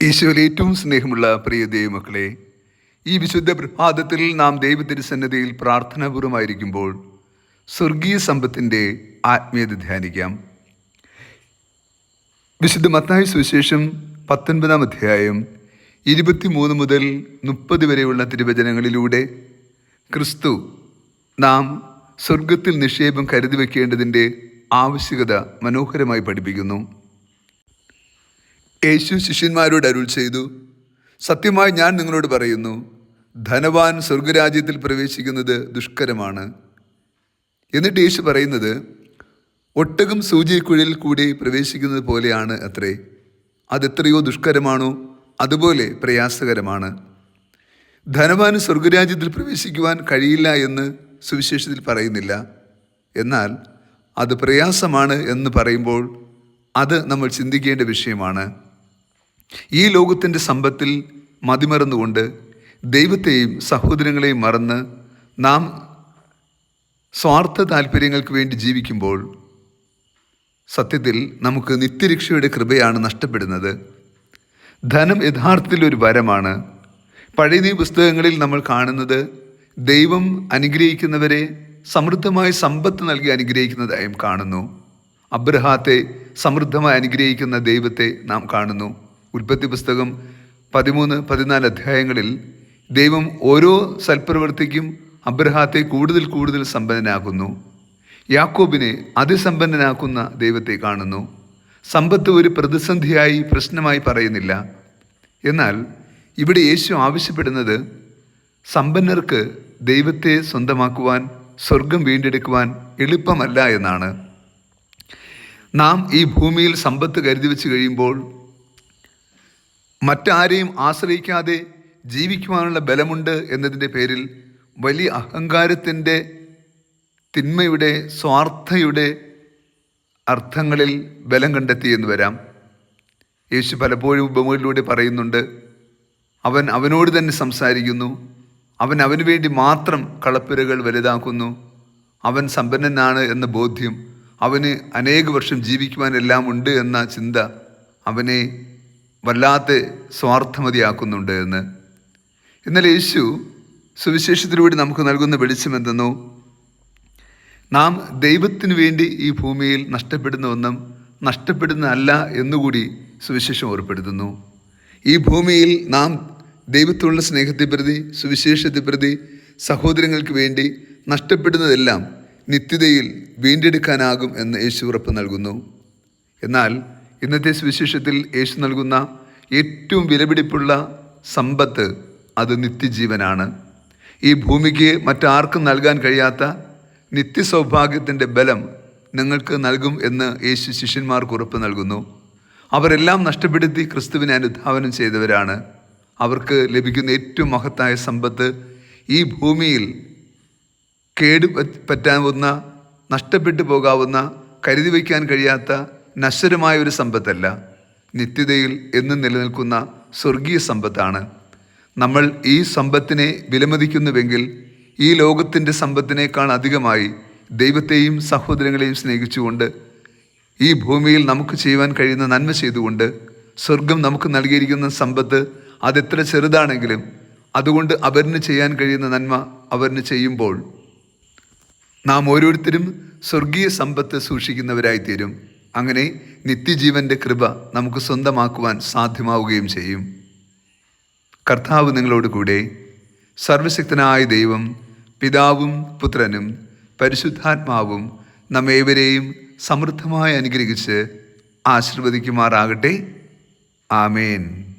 ഈശോയിൽ ഏറ്റവും സ്നേഹമുള്ള പ്രിയ ദൈവമക്കളെ ഈ വിശുദ്ധ പ്രഭാതത്തിൽ നാം ദൈവത്തിരുസന്നതയിൽ പ്രാർത്ഥനാപൂർവമായിരിക്കുമ്പോൾ സ്വർഗീയ സമ്പത്തിന്റെ ആത്മീയത ധ്യാനിക്കാം. വിശുദ്ധ മത്തായ സുവിശേഷം പത്തൊൻപതാം അധ്യായം ഇരുപത്തിമൂന്ന് മുതൽ മുപ്പത് വരെയുള്ള തിരുവചനങ്ങളിലൂടെ ക്രിസ്തു നാം സ്വർഗത്തിൽ നിക്ഷേപം കരുതി വയ്ക്കേണ്ടതിന്റെ ആവശ്യകത മനോഹരമായി പഠിപ്പിക്കുന്നു. യേശു ശിഷ്യന്മാരോട് അരുൾ ചെയ്തു. സത്യമായി ഞാൻ നിങ്ങളോട് പറയുന്നു ധനവാൻ സ്വർഗരാജ്യത്തിൽ പ്രവേശിക്കുന്നത് ദുഷ്കരമാണ്. എന്നിട്ട് യേശു പറയുന്നത് ഒട്ടകം സൂചിക്കുഴലിൽ കൂടി പ്രവേശിക്കുന്നത് പോലെയാണ് അത്രേ. അതെത്രയോ ദുഷ്കരമാണോ അതുപോലെ പ്രയാസകരമാണ്. ധനവാന് സ്വർഗരാജ്യത്തിൽ പ്രവേശിക്കുവാൻ കഴിയില്ല എന്ന് സുവിശേഷത്തിൽ പറയുന്നില്ല. എന്നാൽ അത് പ്രയാസമാണ് എന്ന് പറയുമ്പോൾ അത് നമ്മൾ ചിന്തിക്കേണ്ട വിഷയമാണ്. ഈ ലോകത്തിന്റെ സമ്പത്തിൽ മതിമറന്നുകൊണ്ട് ദൈവത്തെയും സഹോദരങ്ങളെയും മറന്ന് നാം സ്വാർത്ഥ താല്പര്യങ്ങൾക്ക് വേണ്ടി ജീവിക്കുമ്പോൾ സത്യത്തിൽ നമുക്ക് നിത്യരക്ഷയുടെ കൃപയാണ് നഷ്ടപ്പെടുന്നത്. ധനം യഥാർത്ഥത്തിൽ ഒരു വരമാണ്. പഴയ നീ പുസ്തകങ്ങളിൽ നമ്മൾ കാണുന്നത് ദൈവം അനുഗ്രഹിക്കുന്നവരെ സമൃദ്ധമായ സമ്പത്ത് നൽകി അനുഗ്രഹിക്കുന്നതായും കാണുന്നു. അബ്രഹാത്തെ സമൃദ്ധമായി അനുഗ്രഹിക്കുന്ന ദൈവത്തെ നാം കാണുന്നു. ഉൽപ്പത്തി പുസ്തകം പതിമൂന്ന് പതിനാല് അധ്യായങ്ങളിൽ ദൈവം ഓരോ സൽപ്രവൃത്തിക്കും അബ്രഹാത്തെ കൂടുതൽ കൂടുതൽ സമ്പന്നനാക്കുന്നു. യാക്കോബിനെ അതിസമ്പന്നനാക്കുന്ന ദൈവത്തെ കാണുന്നു. സമ്പത്ത് ഒരു പ്രതിസന്ധിയായി പ്രശ്നമായി പറയുന്നില്ല. എന്നാൽ ഇവിടെ യേശു ആവശ്യപ്പെടുന്നത് സമ്പന്നർക്ക് ദൈവത്തെ സ്വന്തമാക്കുവാൻ സ്വർഗം വീണ്ടെടുക്കുവാൻ എളുപ്പമല്ല എന്നാണ്. നാം ഈ ഭൂമിയിൽ സമ്പത്ത് കരുതി വെച്ച് കഴിയുമ്പോൾ മറ്റാരെയും ആശ്രയിക്കാതെ ജീവിക്കുവാനുള്ള ബലമുണ്ട് എന്നതിന്റെ പേരിൽ വലിയ അഹങ്കാരത്തിന്റെ തിന്മയുടെ സ്വാർത്ഥയുടെ അർത്ഥങ്ങളിൽ ബലം കണ്ടെത്തി എന്ന് വരാം. യേശു പലപ്പോഴും ഉപമകളിലൂടെ പറയുന്നുണ്ട് അവൻ അവനോട് തന്നെ സംസാരിക്കുന്നു. അവൻ അവന് വേണ്ടി മാത്രം കളപ്പുരകൾ വലുതാക്കുന്നു. അവൻ സമ്പന്നനാണ് എന്ന ബോധ്യം അവന് അനേക വർഷം ജീവിക്കുവാനെല്ലാം ഉണ്ട് എന്ന ചിന്ത അവനെ വല്ലാത്ത സ്വാർത്ഥമതിയാക്കുന്നുണ്ട് എന്ന് എന്നാൽ യേശു സുവിശേഷത്തിലൂടെ നമുക്ക് നൽകുന്ന വെളിച്ചം എന്തെന്നോ നാം ദൈവത്തിന് വേണ്ടി ഈ ഭൂമിയിൽ നഷ്ടപ്പെടുന്ന ഒന്നും നഷ്ടപ്പെടുന്നതല്ല എന്നുകൂടി സുവിശേഷം ഓർപ്പെടുത്തുന്നു. ഈ ഭൂമിയിൽ നാം ദൈവത്തോടുള്ള സ്നേഹത്തെ പ്രതി സുവിശേഷത്തെ പ്രതി സഹോദരങ്ങൾക്ക് വേണ്ടി നഷ്ടപ്പെടുന്നതെല്ലാം നിത്യതയിൽ വീണ്ടെടുക്കാനാകും എന്ന് യേശു ഉറപ്പ് നൽകുന്നു. എന്നാൽ ഇന്നത്തെ സുവിശേഷത്തിൽ യേശു നൽകുന്ന ഏറ്റവും വിലപിടിപ്പുള്ള സമ്പത്ത് അത് നിത്യജീവനാണ്. ഈ ഭൂമിക്ക് മറ്റാർക്കും നൽകാൻ കഴിയാത്ത നിത്യസൗഭാഗ്യത്തിന്റെ ബലം നിങ്ങൾക്ക് നൽകും എന്ന് യേശു ശിഷ്യന്മാർക്ക് ഉറപ്പ് നൽകുന്നു. അവരെല്ലാം നഷ്ടപ്പെടുത്തി ക്രിസ്തുവിനെ അനുധാവനം ചെയ്തവരാണ്. അവർക്ക് ലഭിക്കുന്ന ഏറ്റവും മഹത്തായ സമ്പത്ത് ഈ ഭൂമിയിൽ കേടു പറ്റാവുന്ന നഷ്ടപ്പെട്ടു പോകാവുന്ന കരുതി വയ്ക്കാൻ കഴിയാത്ത നശ്വരമായ ഒരു സമ്പത്തല്ല. നിത്യതയിൽ എന്നും നിലനിൽക്കുന്ന സ്വർഗീയ സമ്പത്താണ്. നമ്മൾ ഈ സമ്പത്തിനെ വിലമതിക്കുന്നുവെങ്കിൽ ഈ ലോകത്തിന്റെ സമ്പത്തിനേക്കാൾ അധികമായി ദൈവത്തെയും സഹോദരങ്ങളെയും സ്നേഹിച്ചുകൊണ്ട് ഈ ഭൂമിയിൽ നമുക്ക് ചെയ്യുവാൻ കഴിയുന്ന നന്മ ചെയ്തുകൊണ്ട് സ്വർഗം നമുക്ക് നൽകിയിരിക്കുന്ന സമ്പത്ത് അതെത്ര ചെറുതാണെങ്കിലും അതുകൊണ്ട് അവരിന് ചെയ്യാൻ കഴിയുന്ന നന്മ അവരിന് ചെയ്യുമ്പോൾ നാം ഓരോരുത്തരും സ്വർഗീയ സമ്പത്ത് സൂക്ഷിക്കുന്നവരായിത്തീരും. അങ്ങനെ നിത്യജീവന്റെ കൃപ നമുക്ക് സ്വന്തമാക്കുവാൻ സാധ്യമാവുകയും ചെയ്യും. കർത്താവ് നിങ്ങളോട് കൂടെ സർവശക്തനായ ദൈവം പിതാവും പുത്രനും പരിശുദ്ധാത്മാവും നമ്മേവരെയും സമൃദ്ധമായി അനുഗ്രഹിച്ച് ആശീർവദിക്കുമാറാകട്ടെ. ആമേൻ.